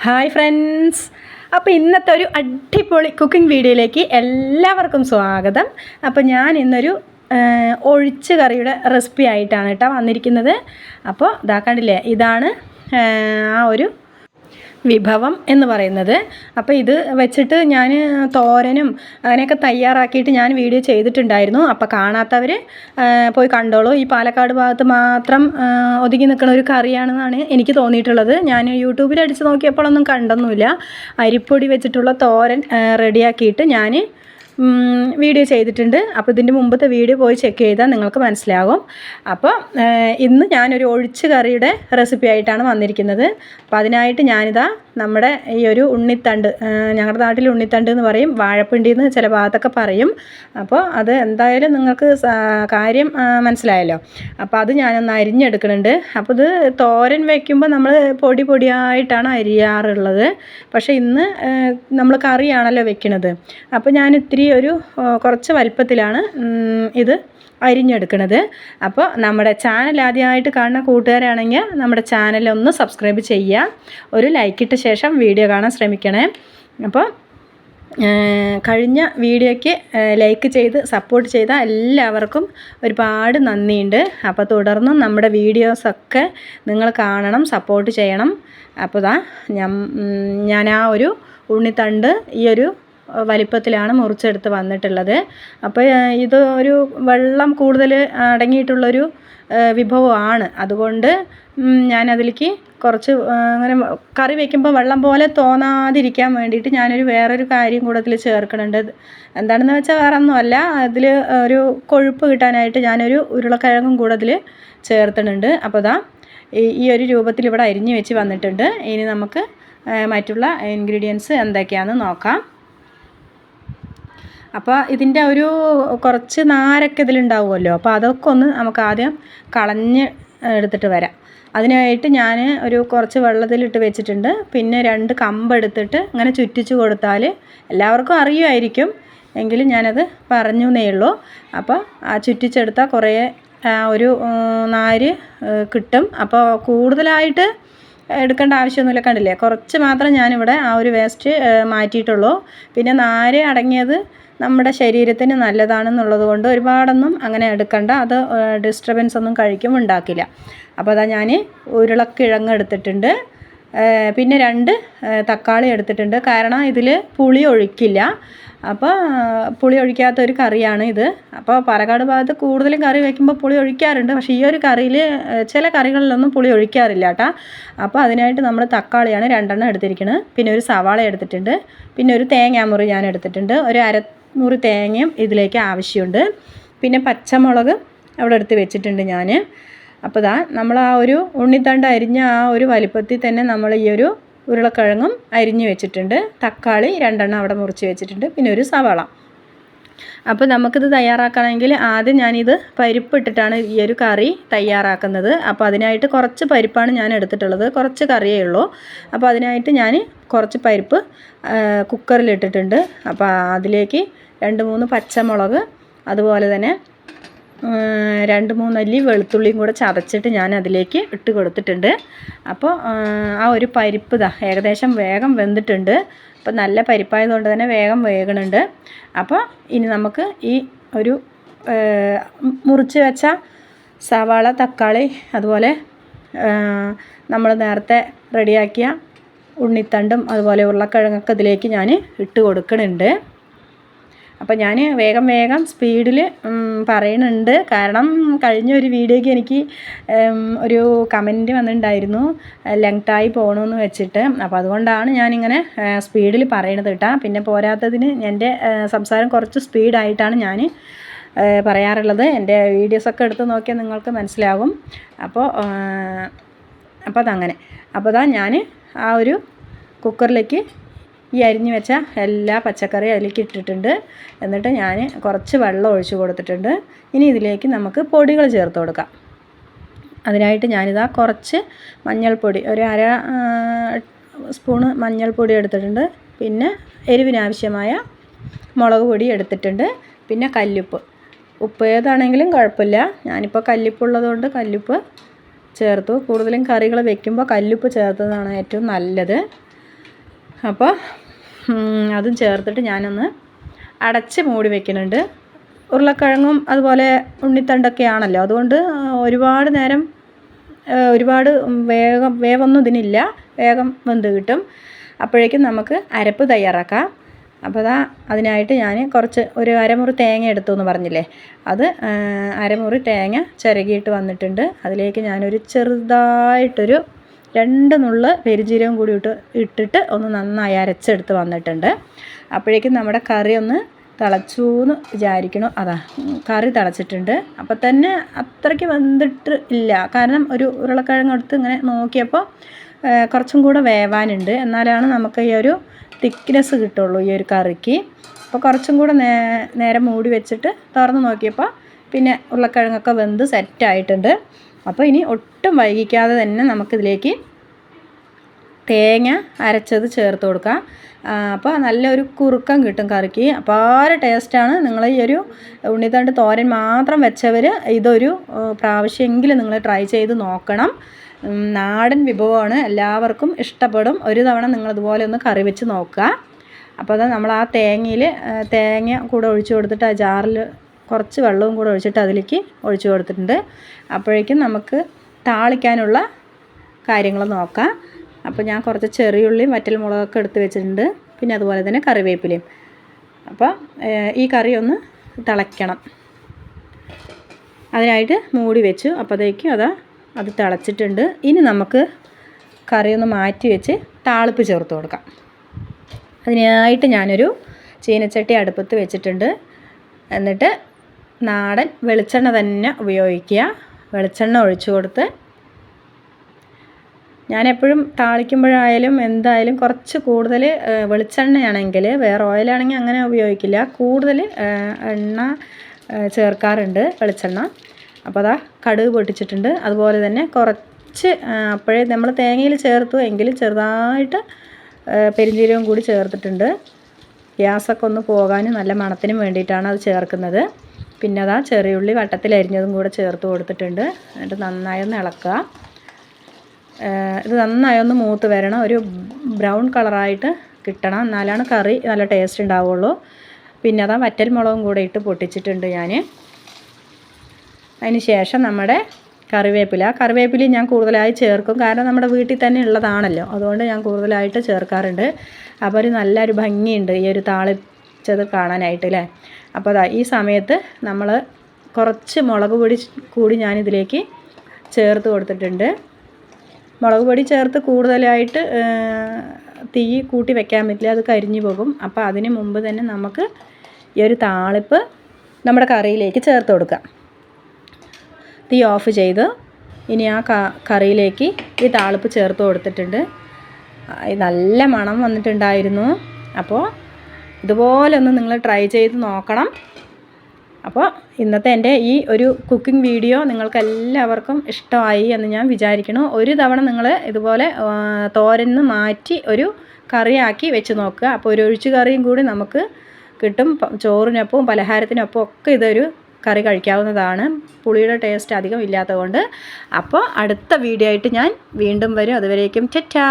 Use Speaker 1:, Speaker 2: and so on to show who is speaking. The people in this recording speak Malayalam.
Speaker 1: ഹായ് ഫ്രണ്ട്സ് അപ്പോൾ ഇന്നത്തെ ഒരു അടിപൊളി കുക്കിംഗ് വീഡിയോയിലേക്ക് എല്ലാവർക്കും സ്വാഗതം. അപ്പോൾ ഞാൻ ഇന്നൊരു ഒഴിച്ച് കറിയുടെ റെസിപ്പി ആയിട്ടാണ് കേട്ടോ വന്നിരിക്കുന്നത്. അപ്പോൾ ഇതാക്കണ്ടില്ലേ ഇതാണ് ആ ഒരു വിഭവം എന്ന് പറയുന്നത്. അപ്പോൾ ഇത് വെച്ചിട്ട് ഞാൻ തോരനും അങ്ങനെയൊക്കെ തയ്യാറാക്കിയിട്ട് ഞാൻ വീഡിയോ ചെയ്തിട്ടുണ്ടായിരുന്നു. അപ്പോൾ കാണാത്തവർ പോയി കണ്ടോളൂ. ഈ പാലക്കാട് ഭാഗത്ത് മാത്രം ഒതുങ്ങി നിൽക്കുന്ന ഒരു കറിയാണെന്നാണ് എനിക്ക് തോന്നിയിട്ടുള്ളത്. ഞാൻ യൂട്യൂബിൽ അടിച്ച് നോക്കിയപ്പോഴൊന്നും കണ്ടൊന്നുമില്ല. അരിപ്പൊടി വെച്ചിട്ടുള്ള തോരൻ റെഡിയാക്കിയിട്ട് ഞാൻ വീഡിയോ ചെയ്തിട്ടുണ്ട്. അപ്പോൾ ഇതിന്റെ മുമ്പത്തെ വീഡിയോ പോയി ചെക്ക് ചെയ്താൽ നിങ്ങൾക്ക് മനസ്സിലാകും. അപ്പോൾ ഇന്ന് ഞാനൊരു ഒഴിച്ച് കറിയുടെ റെസിപ്പി ആയിട്ടാണ് വന്നിരിക്കുന്നത്. അപ്പോൾ അതിനായിട്ട് ഞാനിതാ നമ്മുടെ ഈ ഒരു ഉണ്ണിത്തണ്ട് ഞങ്ങളുടെ നാട്ടിൽ ഉണ്ണിത്തണ്ട് എന്ന് പറയും. വാഴപ്പിണ്ടി എന്ന് ചില ഭാഗത്തൊക്കെ പറയും. അപ്പോൾ അത് എന്തായാലും നിങ്ങൾക്ക് കാര്യം മനസ്സിലായല്ലോ. അപ്പോൾ അത് ഞാനൊന്ന് അരിഞ്ഞെടുക്കുന്നുണ്ട് അപ്പോൾ ഇത് തോരൻ വയ്ക്കുമ്പോൾ നമ്മൾ പൊടി പൊടിയായിട്ടാണ് അരിയാറുള്ളത്. പക്ഷേ ഇന്ന് നമ്മൾ കറിയാണല്ലോ വെക്കുന്നത് അപ്പോൾ ഞാൻ ഇത്തിരി ഒരു കുറച്ച് വലിപ്പത്തിലാണ് ഇത് അരിഞ്ഞെടുക്കുന്നത് അപ്പോൾ നമ്മുടെ ചാനൽ ആദ്യമായിട്ട് കാണുന്ന കൂട്ടുകാരാണെങ്കിൽ നമ്മുടെ ചാനൽ ഒന്ന് സബ്സ്ക്രൈബ് ചെയ്യുക. ഒരു ലൈക്ക് ഇട്ട ശേഷം വീഡിയോ കാണാൻ ശ്രമിക്കണേ. അപ്പോൾ കഴിഞ്ഞ വീഡിയോയ്ക്ക് ലൈക്ക് ചെയ്ത് സപ്പോർട്ട് ചെയ്ത എല്ലാവർക്കും ഒരുപാട് നന്ദിയുണ്ട്. അപ്പോൾ തുടർന്നും നമ്മുടെ വീഡിയോസൊക്കെ നിങ്ങൾ കാണണം സപ്പോർട്ട് ചെയ്യണം. അപ്പോൾ ഞാൻ ഞാൻ ആ ഒരു ഉണ്ണിത്തണ്ട് ഈ ഒരു വലിപ്പത്തിലാണ് മുറിച്ചെടുത്ത് വന്നിട്ടുള്ളത്. അപ്പോൾ ഇത് ഒരു വെള്ളം കൂടുതൽ അടങ്ങിയിട്ടുള്ളൊരു വിഭവമാണ്. അതുകൊണ്ട് ഞാനതിലേക്ക് കുറച്ച് അങ്ങനെ കറി വയ്ക്കുമ്പോൾ വെള്ളം പോലെ തോന്നാതിരിക്കാൻ വേണ്ടിയിട്ട് ഞാനൊരു വേറൊരു കാര്യം കൂടെ അതിൽ ചേർക്കുന്നുണ്ട്. എന്താണെന്ന് വെച്ചാൽ വേറെ ഒന്നുമല്ല അതിൽ ഒരു കൊഴുപ്പ് കിട്ടാനായിട്ട് ഞാനൊരു ഉരുളക്കിഴങ്ങും കൂടെ അതിൽ ചേർത്തുന്നുണ്ട് അപ്പോൾ ദാ ഈ ഒരു രൂപത്തിൽ ഇവിടെ അരിഞ്ഞ് വെച്ച് വന്നിട്ടുണ്ട്. ഇനി നമുക്ക് മറ്റുള്ള ഇൻഗ്രീഡിയൻസ് എന്തൊക്കെയാണെന്ന് നോക്കാം. അപ്പോൾ ഇതിന്റെ ഒരു കുറച്ച് നാരൊക്കെ ഇതിലുണ്ടാവുമല്ലോ. അപ്പോൾ അതൊക്കെ ഒന്ന് നമുക്ക് ആദ്യം കളഞ്ഞ് എടുത്തിട്ട് വരാം. അതിനായിട്ട് ഞാൻ ഒരു കുറച്ച് വെള്ളത്തിലിട്ട് വെച്ചിട്ടുണ്ട്. പിന്നെ രണ്ട് കമ്പ് എടുത്തിട്ട് ഇങ്ങനെ ചുറ്റിച്ച് കൊടുത്താൽ എല്ലാവർക്കും അറിയുമായിരിക്കും. എങ്കിലും ഞാനത് പറഞ്ഞു എന്നേ ഉള്ളൂ. അപ്പോൾ ആ ചുറ്റിച്ചെടുത്താൽ കുറേ ഒരു നാര് കിട്ടും. അപ്പോൾ കൂടുതലായിട്ട് എടുക്കേണ്ട ആവശ്യമൊന്നുമില്ല. കണ്ടില്ലേ? കുറച്ച് മാത്രം ഞാനിവിടെ ആ ഒരു വേസ്റ്റ് മാറ്റിയിട്ടുള്ളൂ. പിന്നെ നാര് അടങ്ങിയത് നമ്മുടെ ശരീരത്തിന് നല്ലതാണെന്നുള്ളത് കൊണ്ട് ഒരുപാടൊന്നും അങ്ങനെ എടുക്കണ്ട. അത് ഡിസ്റ്റർബൻസ് ഒന്നും കഴിക്കും ഉണ്ടാക്കില്ല. അപ്പോൾ അതാ ഞാൻ ഉരുളക്കിഴങ്ങ് എടുത്തിട്ടുണ്ട്. പിന്നെ രണ്ട് തക്കാളി എടുത്തിട്ടുണ്ട്. കാരണം ഇതിൽ പുളി ഒഴിക്കില്ല. അപ്പോൾ പുളി ഒഴിക്കാത്ത ഒരു കറിയാണ് ഇത്. അപ്പോൾ പാലക്കാട് ഭാഗത്ത് കൂടുതലും കറി വയ്ക്കുമ്പോൾ പുളി ഒഴിക്കാറുണ്ട്. പക്ഷേ ഈ ഒരു കറിയിൽ ചില കറികളിലൊന്നും പുളി ഒഴിക്കാറില്ല കേട്ടോ അപ്പോൾ അതിനായിട്ട് നമ്മൾ തക്കാളിയാണ് രണ്ടെണ്ണം എടുത്തിരിക്കുന്നത് പിന്നെ ഒരു സവാള എടുത്തിട്ടുണ്ട്. പിന്നെ ഒരു തേങ്ങാമുറി ഞാൻ എടുത്തിട്ടുണ്ട്. ഒരു അരമുറി തേങ്ങയും ഇതിലേക്ക് ആവശ്യമുണ്ട്. പിന്നെ പച്ചമുളക് അവിടെ എടുത്ത് വെച്ചിട്ടുണ്ട് ഞാൻ അപ്പോൾ ദാ നമ്മൾ ആ ഒരു ഉണ്ണിത്തണ്ട് അരിഞ്ഞ ആ ഒരു വലിപ്പത്തിൽ തന്നെ നമ്മൾ ഈ ഒരു ഉരുളക്കിഴങ്ങും അരിഞ്ഞ് വെച്ചിട്ടുണ്ട്. തക്കാളി രണ്ടെണ്ണം അവിടെ മുറിച്ച് വെച്ചിട്ടുണ്ട്. പിന്നെ ഒരു സവാള. അപ്പോൾ നമുക്കിത് തയ്യാറാക്കണമെങ്കിൽ ആദ്യം ഞാനിത് പരിപ്പിട്ടിട്ടാണ് ഈ ഒരു കറി തയ്യാറാക്കുന്നത്. അപ്പോൾ അതിനായിട്ട് കുറച്ച് പരിപ്പാണ് ഞാൻ എടുത്തിട്ടുള്ളത്. കുറച്ച് കറിയേ ഉള്ളൂ. അപ്പോൾ അതിനായിട്ട് ഞാൻ കുറച്ച് പരിപ്പ് കുക്കറിലിട്ടിട്ടുണ്ട് അപ്പോൾ അതിലേക്ക് രണ്ട് മൂന്ന് പച്ചമുളക് അതുപോലെ തന്നെ രണ്ട് മൂന്നല്ലി വെളുത്തുള്ളിയും കൂടെ ചതച്ചിട്ട് ഞാൻ അതിലേക്ക് ഇട്ട് കൊടുത്തിട്ടുണ്ട്. അപ്പോൾ ആ ഒരു പരിപ്പ് ഇതാ ഏകദേശം വേഗം വെന്തിട്ടുണ്ട്. അപ്പോൾ നല്ല പരിപ്പായതുകൊണ്ട് തന്നെ വേഗം വേകണുണ്ട്. അപ്പോൾ ഇനി നമുക്ക് ഈ ഒരു മുറിച്ച് വെച്ച സവാള തക്കാളി അതുപോലെ നമ്മൾ നേരത്തെ റെഡിയാക്കിയ ഉണ്ണിത്തണ്ടും അതുപോലെ ഉരുളക്കിഴങ്ങൊക്കെ ഇതിലേക്ക് ഞാൻ ഇട്ട് കൊടുക്കുന്നുണ്ട്. അപ്പോൾ ഞാൻ വേഗം വേഗം സ്പീഡിൽ പറയുന്നുണ്ട് കാരണം കഴിഞ്ഞ ഒരു വീഡിയോയ്ക്ക് എനിക്ക് ഒരു കമന്റ് വന്നിട്ടുണ്ടായിരുന്നു. ലെങ്തായി പോകണമെന്ന് വെച്ചിട്ട്. അപ്പോൾ അതുകൊണ്ടാണ് ഞാനിങ്ങനെ സ്പീഡിൽ പറയണത് കേട്ടോ. പിന്നെ പോരാത്തതിന് എന്റെ സംസാരം കുറച്ച് സ്പീഡായിട്ടാണ് ഞാൻ പറയാറുള്ളത്. എന്റെ വീഡിയോസൊക്കെ എടുത്ത് നോക്കിയാൽ നിങ്ങൾക്ക് മനസ്സിലാകും അപ്പോൾ അപ്പോൾ അതങ്ങനെ. അപ്പോൾ അതാ ഞാൻ ആ ഒരു കുക്കറിലേക്ക് ഈ അരിഞ്ഞു വെച്ച എല്ലാ പച്ചക്കറിയും അതിലേക്ക് ഇട്ടിട്ടുണ്ട്. എന്നിട്ട് ഞാൻ കുറച്ച് വെള്ളം ഒഴിച്ചു കൊടുത്തിട്ടുണ്ട്. ഇനി ഇതിലേക്ക് നമുക്ക് പൊടികൾ ചേർത്ത് കൊടുക്കാം. അതിനായിട്ട് ഞാനിതാ കുറച്ച് മഞ്ഞൾപ്പൊടി ഒരു അര സ്പൂണ് മഞ്ഞൾപ്പൊടി എടുത്തിട്ടുണ്ട്. പിന്നെ എരിവിനാവശ്യമായ മുളക് പൊടി എടുത്തിട്ടുണ്ട്. പിന്നെ കല്ലുപ്പ്. ഉപ്പ് ഏതാണെങ്കിലും കുഴപ്പമില്ല. ഞാനിപ്പോൾ കല്ലുപ്പുള്ളതുകൊണ്ട് കല്ലുപ്പ് ചേർത്തു. കൂടുതലും കറികൾ വെക്കുമ്പോൾ കല്ലുപ്പ് ചേർത്തതാണ് ഏറ്റവും നല്ലത്. അപ്പോൾ അതും ചേർത്തിട്ട് ഞാനൊന്ന് അടച്ച് മൂടി വെക്കുന്നുണ്ട്. ഉരുളക്കിഴങ്ങും അതുപോലെ ഉണ്ണിത്തണ്ടൊക്കെ ആണല്ലോ അതുകൊണ്ട് ഒരുപാട് നേരം ഒരുപാട് വേഗം വേവൊന്നും ഇതിനില്ല. വേഗം വെന്ത് കിട്ടും. അപ്പോഴേക്കും നമുക്ക് അരപ്പ് തയ്യാറാക്കാം. അപ്പോൾ അതാ അതിനായിട്ട് ഞാൻ കുറച്ച് ഒരു അരമുറി തേങ്ങ എടുത്തു എന്ന് പറഞ്ഞില്ലേ? അത് അരമുറി തേങ്ങ ചിരകിയിട്ട് വന്നിട്ടുണ്ട്. അതിലേക്ക് ഞാനൊരു ചെറുതായിട്ടൊരു രണ്ട് നുള്ള് പെരുജീരകം കൂടി ഇട്ട് ഇട്ടിട്ട് ഒന്ന് നന്നായി അരച്ചെടുത്ത് വന്നിട്ടുണ്ട്. അപ്പോഴേക്കും നമ്മുടെ കറി ഒന്ന് തിളച്ചു എന്ന് വിചാരിക്കണം. അതാ കറി തിളച്ചിട്ടുണ്ട്. അപ്പം തന്നെ അത്രയ്ക്ക് വെന്തിട്ട് ഇല്ല. കാരണം ഒരു ഉരുളക്കിഴങ്ങ് എടുത്ത് ഇങ്ങനെ നോക്കിയപ്പോൾ കുറച്ചും കൂടെ വേവാനുണ്ട്. എന്നാലാണ് നമുക്ക് ഈ ഒരു തിക്നെസ് കിട്ടുള്ളൂ ഈ ഒരു കറിക്ക്. അപ്പോൾ കുറച്ചും കൂടെ നേ നേരം മൂടി വെച്ചിട്ട് തുറന്ന് നോക്കിയപ്പോൾ പിന്നെ ഉരുളക്കിഴങ്ങൊക്കെ വെന്ത് സെറ്റായിട്ടുണ്ട് അപ്പോൾ ഇനി ഒട്ടും വൈകിക്കാതെ തന്നെ നമുക്കിതിലേക്ക് തേങ്ങ അരച്ചത് ചേർത്ത് കൊടുക്കാം. അപ്പോൾ നല്ലൊരു കുറുക്കം കിട്ടും കറിക്ക്. അപാര ടേസ്റ്റാണ്. നിങ്ങൾ ഈ ഒരു ഉണ്ണിത്തണ്ട് തോരൻ മാത്രം വെച്ചവർ ഇതൊരു പ്രാവശ്യമെങ്കിലും നിങ്ങൾ ട്രൈ ചെയ്ത് നോക്കണം. നാടൻ വിഭവമാണ്. എല്ലാവർക്കും ഇഷ്ടപ്പെടും. ഒരു തവണ നിങ്ങൾ ഇതുപോലെ ഒന്ന് കറി വെച്ച് നോക്കുക. അപ്പോൾ അത് നമ്മൾ ആ തേങ്ങയിൽ തേങ്ങ കൂടെ ഒഴിച്ചു കൊടുത്തിട്ട് ആ ജാറിൽ കുറച്ച് വെള്ളവും കൂടെ ഒഴിച്ചിട്ട് അതിലേക്ക് ഒഴിച്ചു കൊടുത്തിട്ടുണ്ട്. അപ്പോഴേക്കും നമുക്ക് താളിക്കാനുള്ള കാര്യങ്ങൾ നോക്കാം. അപ്പോൾ ഞാൻ കുറച്ച് ചെറിയുള്ളിയും വറ്റൽ മുളകൊക്കെ എടുത്ത് വെച്ചിട്ടുണ്ട്. പിന്നെ അതുപോലെ തന്നെ കറിവേപ്പിലയും. അപ്പോൾ ഈ കറി ഒന്ന് തിളയ്ക്കണം. അതിനായിട്ട് മൂടി വെച്ചു. അപ്പോഴത്തേക്കും അത് അത് തിളച്ചിട്ടുണ്ട്. ഇനി നമുക്ക് കറി ഒന്ന് മാറ്റി വെച്ച് താളിപ്പ് ചേർത്ത് കൊടുക്കാം. അതിനായിട്ട് ഞാനൊരു ചീനച്ചട്ടി അടുപ്പത്ത് വെച്ചിട്ടുണ്ട്. എന്നിട്ട് നാടൻ വെളിച്ചെണ്ണ തന്നെ ഉപയോഗിക്കുക. വെളിച്ചെണ്ണ ഒഴിച്ചു കൊടുത്ത് ഞാൻ എപ്പോഴും താളിക്കുമ്പോഴായാലും എന്തായാലും കുറച്ച് കൂടുതൽ വെളിച്ചെണ്ണയാണെങ്കിൽ വേറെ ഓയിലാണെങ്കിൽ അങ്ങനെ ഉപയോഗിക്കില്ല. കൂടുതൽ എണ്ണ ചേർക്കാറുണ്ട് വെളിച്ചെണ്ണ. അപ്പോൾ അതാ കടുക് പൊട്ടിച്ചിട്ടുണ്ട്. അതുപോലെ തന്നെ കുറച്ച് അപ്പോഴേ നമ്മൾ തേങ്ങയിൽ ചേർത്തു എങ്കിൽ ചെറുതായിട്ട് ആ, കൂടി ചേർത്തിട്ടുണ്ട്. ഗ്യാസൊക്കെ ഒന്ന് പോകാനും നല്ല മണത്തിനും വേണ്ടിയിട്ടാണ് അത് ചേർക്കുന്നത്. പിന്നെ അതാ ചെറിയുള്ളി വട്ടത്തിൽ അരിഞ്ഞതും കൂടെ ചേർത്ത് കൊടുത്തിട്ടുണ്ട്. എന്നിട്ട് നന്നായി ഒന്ന് ഇളക്കുക ഇത് നന്നായി ഒന്ന് മൂത്ത് വരണം. ഒരു ബ്രൗൺ കളറായിട്ട് കിട്ടണം. എന്നാലാണ് കറി നല്ല ടേസ്റ്റ് ഉണ്ടാവുള്ളൂ. പിന്നെ അതാ വറ്റൽ മുളകും കൂടെ ഇട്ട് പൊട്ടിച്ചിട്ടുണ്ട് ഞാൻ അതിന് ശേഷം നമ്മുടെ കറിവേപ്പില. കറിവേപ്പില ഞാൻ കൂടുതലായി ചേർക്കും. കാരണം നമ്മുടെ വീട്ടിൽ തന്നെ ഉള്ളതാണല്ലോ. അതുകൊണ്ട് ഞാൻ കൂടുതലായിട്ട് ചേർക്കാറുണ്ട്. അപ്പോൾ ഒരു നല്ലൊരു ഭംഗിയുണ്ട് ഈ ഒരു താളിച്ചത് കാണാനായിട്ട് അല്ലേ അപ്പോൾ അതാ ഈ സമയത്ത് നമ്മൾ കുറച്ച് മുളക് പൊടി കൂടി ഞാനിതിലേക്ക് ചേർത്ത് കൊടുത്തിട്ടുണ്ട്. മുളക് പൊടി ചേർത്ത് കൂടുതലായിട്ട് തീ കൂട്ടി വെക്കാൻ പറ്റില്ല അത് കരിഞ്ഞു പോകും. അപ്പോൾ അതിന് മുമ്പ് തന്നെ നമുക്ക് ഈ ഒരു താളിപ്പ് നമ്മുടെ കറിയിലേക്ക് ചേർത്ത് കൊടുക്കാം. തീ ഓഫ് ചെയ്ത് ഇനി ആ കറിയിലേക്ക് ഈ താളിപ്പ് ചേർത്ത് കൊടുത്തിട്ടുണ്ട്. നല്ല മണം വന്നിട്ടുണ്ടായിരുന്നു. അപ്പോൾ ഇതുപോലെ ഒന്ന് നിങ്ങൾ ട്രൈ ചെയ്ത് നോക്കണം. അപ്പോൾ ഇന്നത്തെ എന്റെ ഈ ഒരു കുക്കിംഗ് വീഡിയോ നിങ്ങൾക്ക് എല്ലാവർക്കും ഇഷ്ടമായി എന്ന് ഞാൻ വിചാരിക്കുന്നു. ഒരു തവണ നിങ്ങൾ ഇതുപോലെ തോരന്ന് മാറ്റി ഒരു കറിയാക്കി വെച്ച് നോക്കുക. അപ്പോൾ ഒരു ഒഴിച്ചു കറിയും കൂടി നമുക്ക് കിട്ടും. ചോറിനൊപ്പവും പലഹാരത്തിനൊപ്പം ഒക്കെ ഇതൊരു കറി കഴിക്കാവുന്നതാണ്. പുളിയുടെ ടേസ്റ്റ് അധികം ഇല്ലാത്തതുകൊണ്ട്. അപ്പോൾ അടുത്ത വീഡിയോ ആയിട്ട് ഞാൻ വീണ്ടും വരും. അതുവരേക്കും ചറ്റാ